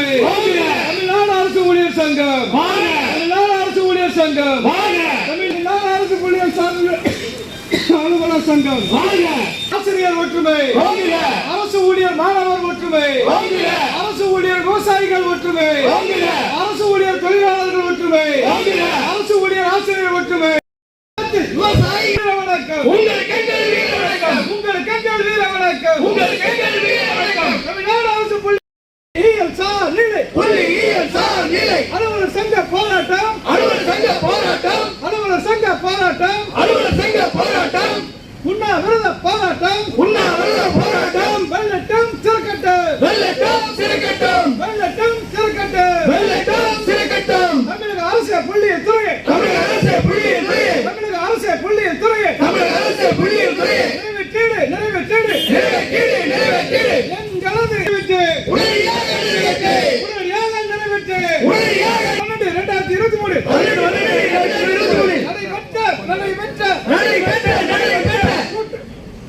தமிழ்நாடு அரசு ஊழியர் சங்கம். தமிழ்நாடு அரசு ஊழியர் சங்கம். தமிழ்நாடு அரசு ஊழியர் சங்கம் அலுவலர் சங்கம். ஆசிரியர் ஒற்றுமை. அரசு ஊழியர் மாணவர் ஒற்றுமை. அரசு ஊழியர் விவசாயிகள் ஒற்றுமை. அரசு ஊழியர் தொழிலாளர்கள் ஒற்றுமை. அரசு ஊழியர் ஆசிரியர் ஒற்றுமை. வீர வணக்கம் உங்களுக்கு எங்கள் வீர வணக்கம் தமிழ்நாடு அரசு புள்ளி இயல் சார் நிலை. அலுவலர் சங்க போராட்டம். அலுவலர் சங்க போராட்டம். உண்ணாவிரத போராட்டம். வெள்ளட்டம் சிறக்கட்டும் வெள்ளட்டம் சிறக்கட்டும் தமிழக அரசு புள்ளிய துறையை. தமிழக அரசு புள்ளிய துறையை. நிறைவேற்றீடு நிறைவேற்றீடு. எங்களது நிறைவேற்று உடனடியாக நிறைவேற்று இரண்டாயிரத்தி இருபத்தி கூட்டு-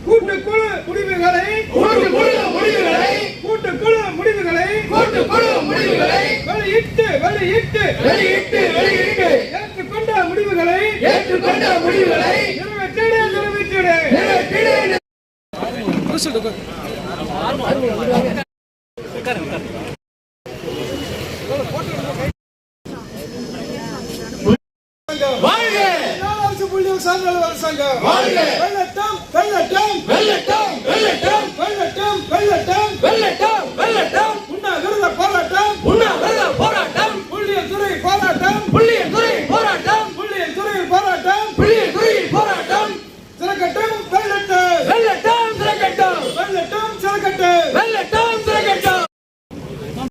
கூட்டுக்குழு முடிவுகளை கூட்டுக்குழு முடிவுகளை வெளியிட்டு வெளியிட்டு ஏற்றுக்கொண்ட முடிவுகளை ஏற்றுக்கொண்ட முடிவுகளை நிறைவேற்றிடு நிறைவேற்றிடு நிறைவேற்றிட சான்றல் அரசாங்கம். வெள்ளட்டம் வெள்ளட்டம். வெள்ளட்டம் வெள்ளட்டம். வெள்ளட்டம் வெள்ளட்டம். வெள்ளட்டம் வெள்ளட்டம். உண்ணா விரத போராட்டம். உண்ணா விரத போராட்டம். புள்ளிய துறை போராட்டம். புள்ளிய துறை போராட்டம். புள்ளிய துறை போராட்டம். புள்ளிய துறை போராட்டம். சிறக்கட்டும் வெள்ளட்டம். வெள்ளட்டம் சிறக்கட்டும். வெள்ளட்டம் சிறக்கட்டும்.